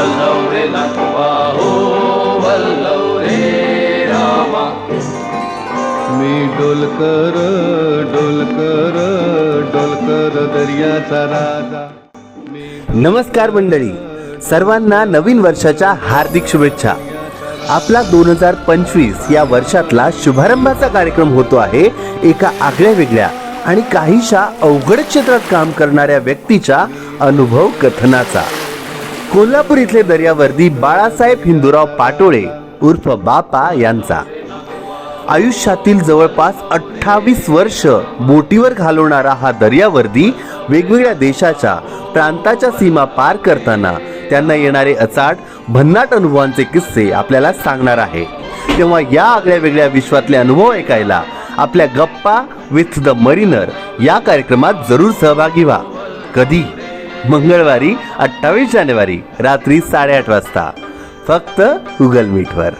वल्लव रे लक्ष्मा हो वल्लव रे रामा। मी डोलकर डोलकर डोलकर दर्याचा राजा। नमस्कार मंडळी सर्वांना नवीन वर्षाच्या हार्दिक शुभेच्छा. आपला दोन हजार पंचवीस या वर्षातला शुभारंभाचा कार्यक्रम होतो आहे एका आगळ्या वेगळ्या आणि काहीशा अवघड क्षेत्रात काम करणाऱ्या व्यक्तीच्या अनुभव कथनाचा. कोल्हापूर इथले दर्यावर्दी बाळासाहेब हिंदूराव पाटोळे उर्फ बापा यांचा. आयुष्यातील जवळपास अठ्ठावीस वर्ष बोटीवर घालवणारा हा दर्यावर्दी वेगवेगळ्या देशाच्या प्रांताच्या सीमा पार करताना त्यांना येणारे अचाट भन्नाट अनुभवांचे किस्से आपल्याला सांगणार आहे. तेव्हा या आगळ्या वेगळ्या विश्वातले अनुभव ऐकायला आपल्या गप्पा विथ द मरीनर या कार्यक्रमात जरूर सहभागी व्हा. कधी? मंगळवारी अठ्ठावीस जानेवारी रात्री साडेआठ वाजता. फक्त गुगल मीटवर